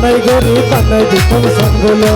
বানাই গরি বানাই দিতাম সঙ্গলো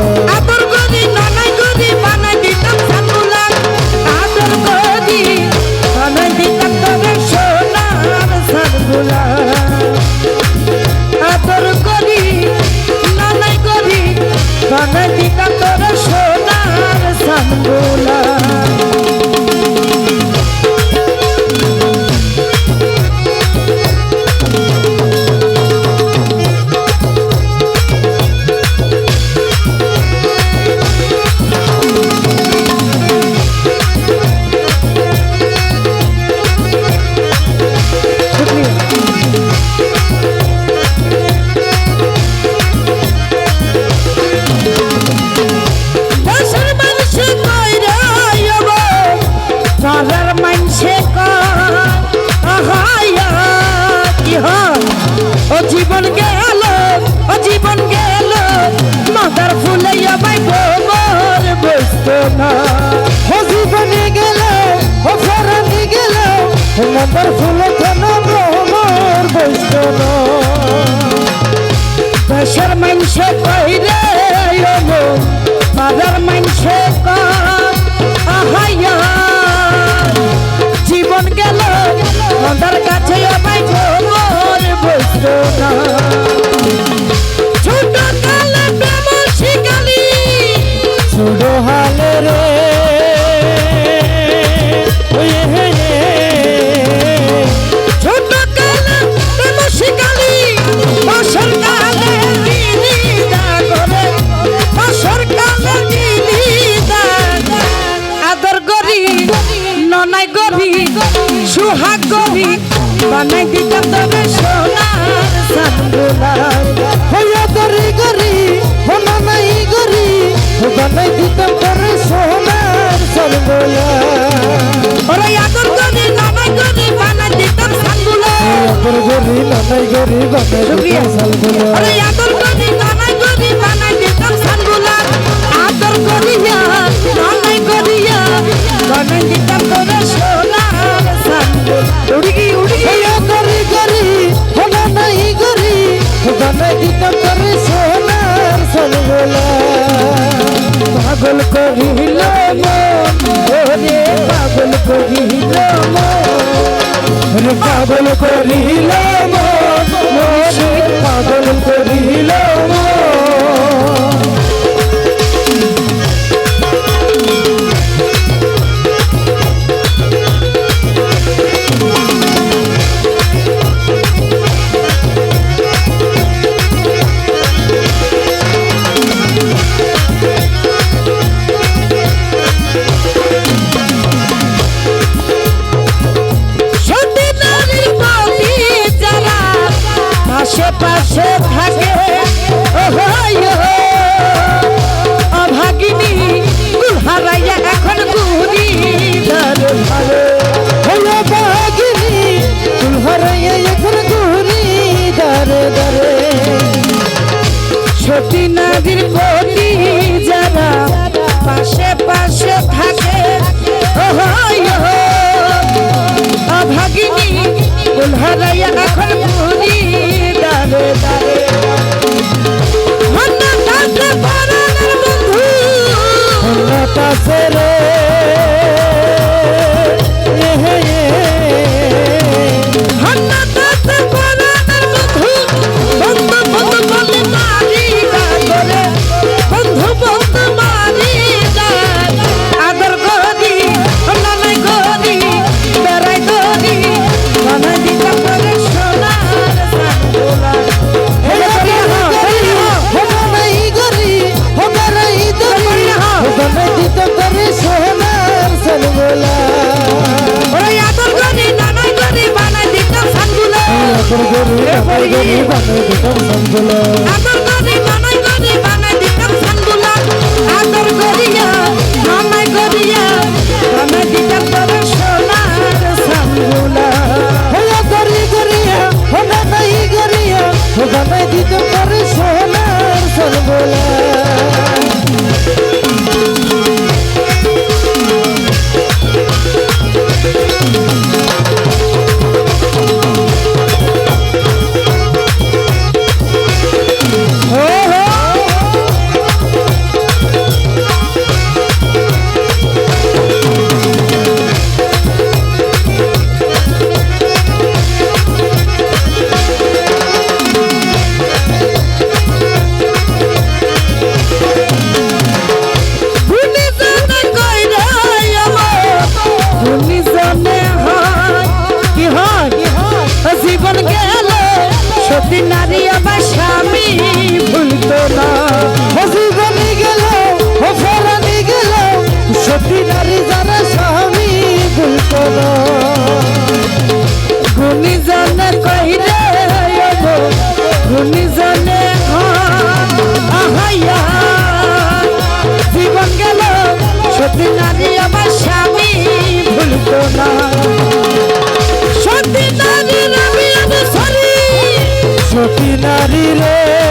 মন্দর ফুল থানা ব্রহ্মর বৈষ্ণব। দেশের মানুষে কহিরে বাজার মানুষে কয় সোনাই গরি সুহাগ গরি বানাই দিতাম তবে সোনার সান্দুলার হইয়া দরি গরি হোনা নাই গরি বানাই দিতাম তবে সোনার সান্দুলার ওরে আদর গরি নানাই গরি বানাই দিতাম সান্দুলার আদর গরি নানাই গরি বানাই দিতাম সান্দুলার পাগল কহিল রে পাগল কহিল পাগল কহিল পাগল পাশে থাকে। অভাগিনী হারাইয়া এখন গুহরি ভালো সতী নদীর পতি যারা পাশে পাশে থাকে ভাগিনী এখন আমার গানে সতী নারী আবার স্বামী। ভুলতো না। হসিদানি গেল হফরানি গেল। সতী নারী, যারা স্বামী, ভুলতো না। নারী রে।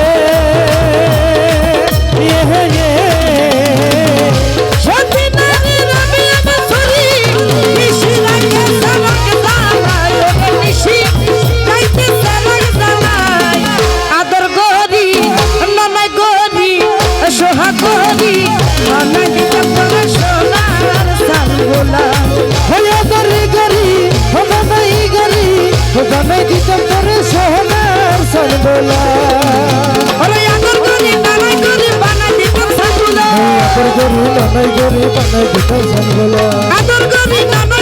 সরগোলা ওরে আদর গরি ননাই গরি বানাই দিতাম সানগোলা গরি গরি নাই গরি বানাই দিতাম সরগোলা আদর গরি ননাই